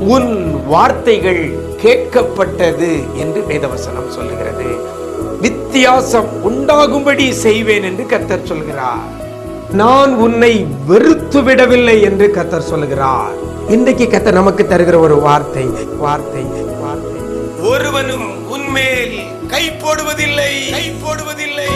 உன் வார்த்தைகள் கேட்கப்பட்டது என்று வேதவசனம் சொல்லுகிறது. வித்தியாசம் உண்டாகும்படி செய்வேன் என்று கத்தர் சொல்கிறார். நான் உன்னை வெறுத்து விடவில்லை என்று கத்தர் சொல்கிறார். இன்றைக்கு கத்தர் நமக்கு தருகிற ஒரு வார்த்தை வார்த்தை வார்த்தை. ஒருவனும் உன்மேல் கை போடுவதில்லை. கை போடுவதில்லை.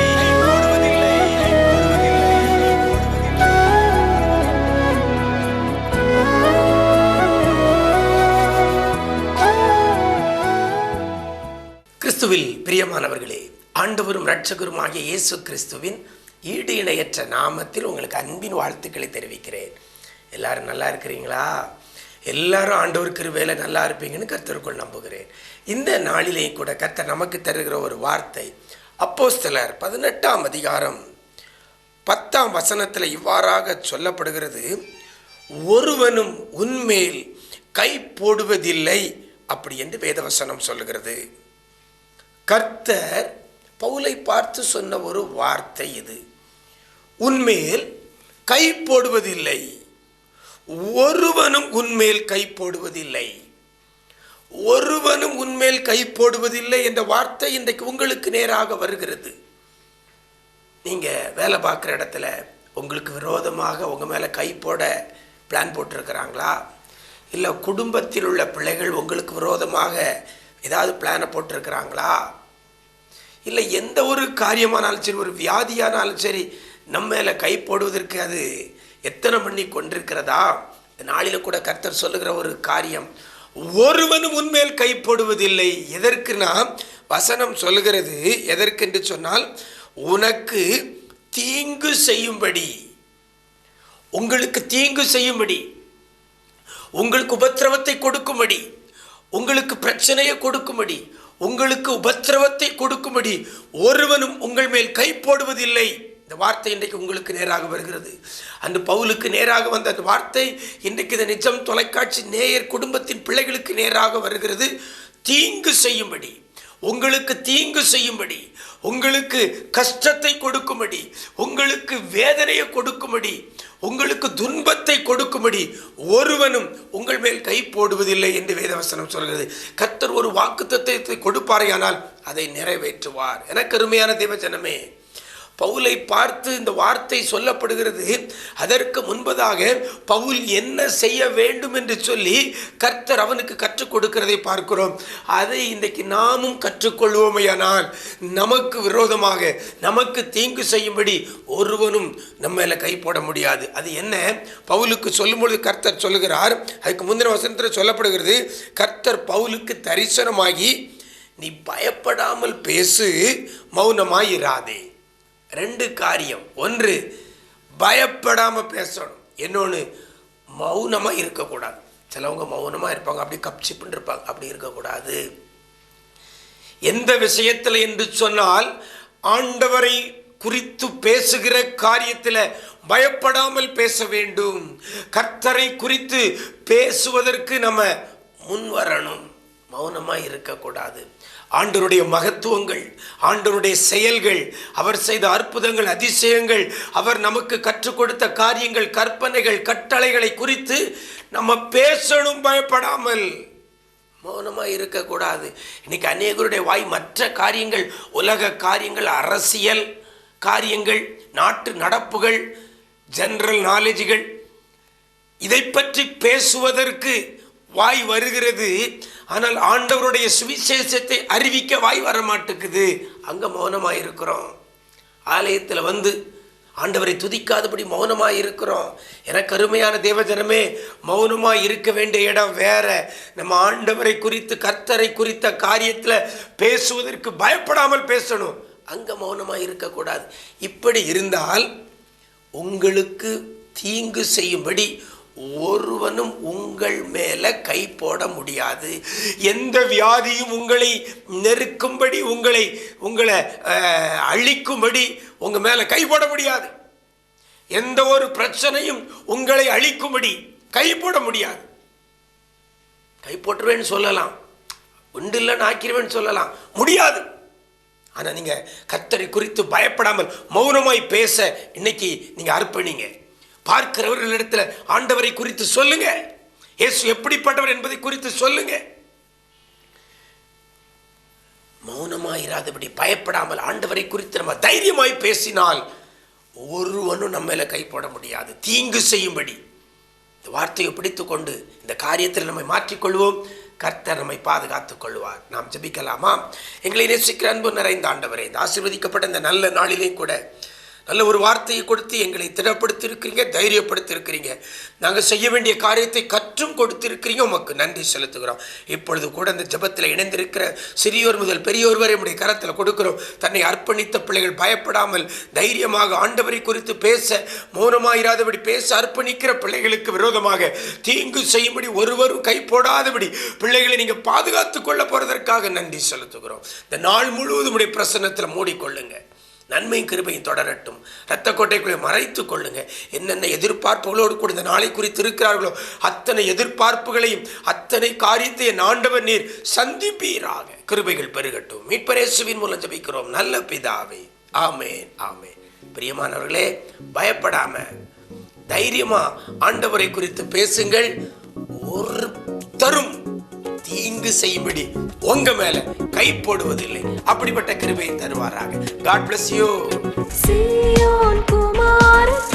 பிரியமானவர்களே ஆண்டவரும் இரட்சகருமாகிய இயேசு கிறிஸ்துவின் ஈடு இணையற்ற நாமத்தில் உங்களுக்கு அன்பின் வாழ்த்துக்களை தெரிவிக்கிறேன். எல்லாரும் நல்லா இருக்கிறீங்களா? எல்லாரும் ஆண்டவர் வேலை நல்லா இருப்பீங்கன்னு கர்த்தருக்குள் நம்புகிறேன். இந்த நாளிலே கூட கர்த்தர் நமக்கு தருகிற ஒரு வார்த்தை அப்போஸ்தலர் பதினெட்டாம் அதிகாரம் பத்தாம் வசனத்தில் இவ்வாறாக சொல்லப்படுகிறது ஒருவனும் உன்மேல் கை போடுவதில்லை அப்படி என்று வேதவசனம் சொல்லுகிறது. கர்த்தர் பவுலை பார்த்து சொன்ன ஒரு வார்த்தை இது. உன்மேல் கை போடுவதில்லை. ஒருவனும் உன்மேல் கை போடுவதில்லை. ஒருவனும் உன்மேல் கை போடுவதில்லை என்ற வார்த்தை இன்றைக்கு உங்களுக்கு நேராக வருகிறது. நீங்கள் வேலை பார்க்குற இடத்துல உங்களுக்கு விரோதமாக உங்கள் மேலே கை போட பிளான் போட்டிருக்கிறாங்களா? இல்லை குடும்பத்தில் உள்ள பிள்ளைகள் உங்களுக்கு விரோதமாக ஏதாவது பிளானை போட்டிருக்கிறாங்களா? இல்லை எந்த ஒரு காரியமானாலும் சரி ஒரு வியாதியானாலும் சரி நம்ம மேலே கை போடுவதற்கு அது எத்தனை பண்ணி கொண்டிருக்கிறதா? நாளில் கூட கர்த்தர் சொல்லுகிற ஒரு காரியம் ஒருவனும் உன்மேல் கை போடுவதில்லை. எதற்குனா வசனம் சொல்லுகிறது? எதற்கென்று சொன்னால் உனக்கு தீங்கு செய்யும்படி. உங்களுக்கு தீங்கு செய்யும்படி. உங்களுக்கு உபத்திரவத்தை கொடுக்கும்படி. உங்களுக்கு பிரச்சனையை கொடுக்கும்படி உங்களுக்கு உபத்திரவத்தை கொடுக்கும்படி ஒருவனும் உங்கள் மேல் கை போடுவதில்லை. இந்த வார்த்தை இன்றைக்கு உங்களுக்கு நேராக வருகிறது. அந்த பவுலுக்கு நேராக வந்த அந்த வார்த்தை இன்றைக்கு இந்த நிஜம் தொலைக்காட்சி நேயர் குடும்பத்தின் பிள்ளைகளுக்கு நேராக வருகிறது. தீங்கு செய்யும்படி உங்களுக்கு தீங்கு செய்யும்படி உங்களுக்கு கஷ்டத்தை கொடுக்கும்படி உங்களுக்கு வேதனையை கொடுக்கும்படி உங்களுக்கு துன்பத்தை கொடுக்கும்படி ஒருவனும் உங்கள் மேல் கை போடுவதில்லை என்று வேதவசனம் சொல்கிறது. கர்த்தர் ஒரு வாக்குத்தத்தை கொடுப்பாரையானால் அதை நிறைவேற்றுவார். எனக்கு அருமையான தேவஜனமே பவுலை பார்த்து இந்த வார்த்தை சொல்லப்படுகிறது. அதற்கு முன்பதாக பவுல் என்ன செய்ய வேண்டும் என்று சொல்லி கர்த்தர் அவனுக்கு கற்றுக் கொடுக்கிறதை பார்க்கிறோம். அதை இன்றைக்கு நாமும் கற்றுக்கொள்வோமையானால் நமக்கு விரோதமாக நமக்கு தீங்கு செய்யும்படி ஒருவனும் நம்ம மேல கை போட முடியாது. அது என்ன? பவுலுக்கு சொல்லும்பொழுது கர்த்தர் சொல்லுகிறார். அதுக்கு முந்தின வசனத்தில் சொல்லப்படுகிறது கர்த்தர் பவுலுக்கு தரிசனமாகி நீ பயப்படாமல் பேசு மௌனமாயிராதே. ரெண்டு காரியம். ஒன்று பயப்படாமல் பேசணும். இன்னொன்று மௌனமாக இருக்கக்கூடாது. சிலவங்க மௌனமாக இருப்பாங்க அப்படி கப்சிப்புன்னு இருப்பாங்க அப்படி இருக்கக்கூடாது. எந்த விஷயத்தில் என்று சொன்னால் ஆண்டவரை குறித்து பேசுகிற காரியத்தில் பயப்படாமல் பேச வேண்டும். கர்த்தரை குறித்து பேசுவதற்கு நம்ம முன் வரணும் மௌனமாக இருக்கக்கூடாது. ஆண்டருடைய மகத்துவங்கள் ஆண்டருடைய செயல்கள் அவர் செய்த அற்புதங்கள் அதிசயங்கள் அவர் நமக்கு கற்றுக் கொடுத்த காரியங்கள் கற்பனைகள் கட்டளைகளை குறித்து நம்ம பேசணும் பயப்படாமல் மௌனமாக இருக்கக்கூடாது. இன்னைக்கு அநேகருடைய வாய் மற்ற காரியங்கள் உலக காரியங்கள் அரசியல் காரியங்கள் நாட்டு நடப்புகள் ஜெனரல் நாலேஜுகள் இதை பற்றி பேசுவதற்கு வாய் வருகிறது. ஆனால் ஆண்டவருடைய சுவிசேஷத்தை அறிவிக்க வாய் வர மாட்டேங்குது அங்கே மௌனமாக இருக்கிறோம் ஆலயத்தில் வந்து ஆண்டவரை துதிக்காதபடி மௌனமாக இருக்கிறோம் எனக்கு அருமையான தேவஜனமே மௌனமாக இருக்க வேண்டிய இடம் வேற. நம்ம ஆண்டவரை குறித்து கர்த்தரை குறித்த காரியத்தில் பேசுவதற்கு பயப்படாமல் பேசணும். அங்கே மௌனமாக இருக்கக்கூடாது இப்படி இருந்தால் உங்களுக்கு தீங்கு செய்யும்படி ஒருவனும் உங்கள் மேலே கை போட முடியாது. எந்த வியாதியும் உங்களை நெருக்கும்படி உங்களை உங்களை அழிக்கும்படி உங்கள் மேலே கை போட முடியாது. எந்த ஒரு பிரச்சனையும் உங்களை அழிக்கும்படி கை போட முடியாது. கை போட்டுருவேன்னு சொல்லலாம். உண்டு இல்லைன்னு ஆக்கிருவேன்னு சொல்லலாம். முடியாது. ஆனால் நீங்கள் கத்தரை குறித்து பயப்படாமல் மௌனமாய் பேச இன்னைக்கு நீங்கள் அர்ப்பணிங்க. பார்க்கிறவர்களிடத்தில் ஆண்டவரை குறித்து சொல்லுங்க. இயேசு எப்படிப்பட்டவர் என்பதை குறித்து சொல்லுங்க. மௌனமாயிராதபடி பயப்படாமல் ஆண்டவரை குறித்து நம்ம தைரியமாய் பேசினால் ஒருவனும் நம்ம மேல கை போட முடியாது. தீங்கு செய்யும்படி. இந்த வார்த்தையை பிடித்துக்கொண்டு இந்த காரியத்தில் நம்மை மாற்றிக்கொள்வோம். கர்த்தர் நம்மை பாதுகாத்துக் கொள்வார். நாம் ஜெபிக்கலாமா? எங்களை நேசிக்கிற அன்பு நிறைந்த ஆண்டவரே இந்த ஆசீர்வதிக்கப்பட்ட இந்த நல்ல நாளிலே கூட நல்ல ஒரு வார்த்தையை கொடுத்து எங்களை திடப்படுத்தியிருக்கிறீங்க தைரியப்படுத்தியிருக்கிறீங்க நாங்கள் செய்ய வேண்டிய காரியத்தை கற்றும் கொடுத்திருக்கிறீங்க. உமக்கு நன்றி செலுத்துகிறோம். இப்பொழுது கூட இந்த ஜெபத்தில் இணைந்திருக்கிற சிறியோர் முதல் பெரியோர் வரை உடைய கரத்தில் கொடுக்கிறோம். தன்னை அர்ப்பணித்த பிள்ளைகள் பயப்படாமல் தைரியமாக ஆண்டவரை குறித்து பேச மௌனமாயிராதபடி பேச அர்ப்பணிக்கிற பிள்ளைகளுக்கு விரோதமாக தீங்கு செய்யும்படி ஒருவரும் கை போடாதபடி பிள்ளைகளை நீங்கள் பாதுகாத்துக் கொள்ள போகிறதற்காக நன்றி செலுத்துகிறோம். இந்த நாள் முழுவதும் உடைய பிரசன்னத்தில் மூடிக்கொள்ளுங்கள் நன்மையும் கிருபையும் தொடரட்டும். இரத்த கோட்டைக்குள்ளே மறைத்துக் கொள்ளுங்க. என்னென்ன எதிர்பார்ப்புகளோடு கூட இந்த நாளை குறித்து இருக்கிறார்களோ அத்தனை எதிர்பார்ப்புகளையும் அத்தனை காரியத்தை ஆண்டவர் நீர் சந்திப்பீராக. கிருபைகள் பெருகட்டும். மீட்பரேசுவின் மூலம் ஜபிக்கிறோம். நல்ல பிதாவே. ஆமேன் ஆமேன். பிரியமானவர்களே பயப்படாம தைரியமா ஆண்டவரை குறித்து பேசுங்கள். ஒரு செய்யும்படி உங்க மேல கை போடுவதில்லை. அப்படிப்பட்ட கிருபையை தருவாராக. God bless you Kumaran.